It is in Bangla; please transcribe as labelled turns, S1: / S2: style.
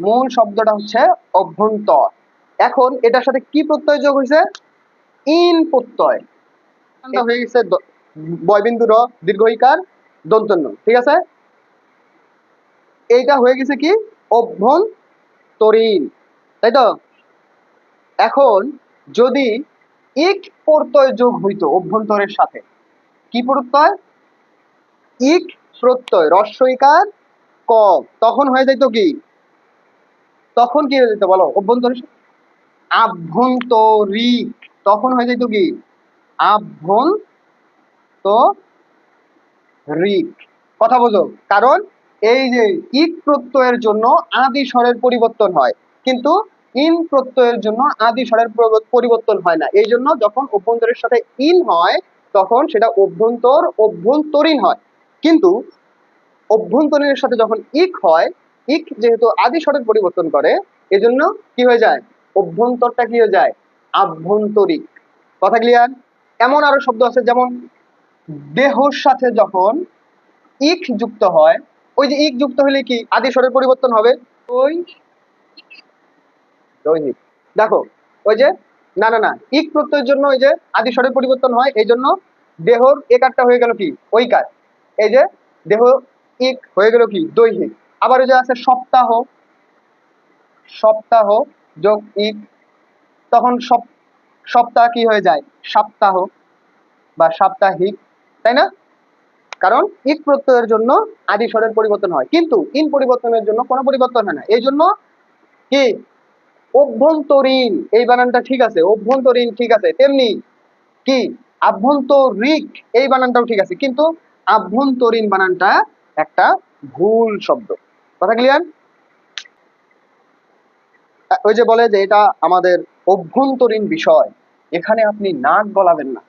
S1: মূল শব্দটা হচ্ছে অভ্যন্তর। এখন এটার সাথে কি প্রত্যয় যোগ হয়েছে? ইন প্রত্যয়। হয়ে গেছে দ- বয়বিন্দু র দীর্ঘইকার দন্তন্য। ঠিক আছে? এইটা হয়ে গেছে কি? অভ্যন্তরীণ। তাই তো? এখন যদি ইক প্রত্যয় যোগ হইতো অভ্যন্তরের সাথে কি প্রত্যয়? ইক প্রত্যয়। রস্বইকার ক। তখন হয়ে যাইতো কি? তখন কি হয়ে যেত বলো? অভ্যন্তরীণ? আভ্যন্তরিক তখন হয়ে যাইতো কি? আভ্যন্তরিক কথা বোঝো। কারণ এই যে ইক প্রত্যয়ের জন্য আদি স্বরের পরিবর্তন হয়, কিন্তু ইন প্রত্যয়ের জন্য আদি স্বরের পরিবর্তন হয় না। এই জন্য যখন অভ্যন্তরের সাথে ইন হয়, তখন সেটা অভ্যন্তর অভ্যন্তরীণ হয়। কিন্তু অভ্যন্তরীণের সাথে যখন ইক হয় ইক যেহেতু আদি স্বরের পরিবর্তন করে, এজন্য কি হয়ে যায়? অভ্যন্তরটা কি হয়ে যায়? আভ্যন্তরিক। কথা ক্লিয়ার এমন আরও শব্দ আছে যেমন, দেহর সাথে যখন ইক যুক্ত হয়, ওই যে ইক যুক্ত হলে কি আদি স্বরের পরিবর্তন হবে? ওই দৈহিক। দেখো, ওই যে, না না না ইক প্রত্যয়ের জন্য ওই যে আদি স্বরের পরিবর্তন হয়, এই জন্য দেহর একারটা হয়ে গেল কি? ঐকার। এই যে, দেহ ইক হয়ে গেল কি? দৈহিক। আবার যে আছে সপ্তাহ সপ্তাহ যোগ ইক, তখন সপ, সপ্তাহ কি হয়ে যায়? সপ্তাহ বা সাপ্তাহিক, তাই না? কারণ ইক প্রত্যয়ের জন্য আদি স্বরের পরিবর্তন হয়। কিন্তু ইন পরিবর্তনের জন্য কোনো পরিবর্তন হয় না। এই জন্য কি? অভ্যন্তরীণ, এই বানানটা ঠিক আছে, অভ্যন্তরীণ ঠিক আছে। তেমনি কি? আভ্যন্তরিক, এই বানানটাও ঠিক আছে। কিন্তু আভ্যন্তরীণ বানানটা একটা ভুল শব্দ। কথা ক্লিয়ার ওই যে বলে যে এটা আমাদের অভ্যন্তরীণ বিষয়। এখানে আপনি নাক গলাবেন না।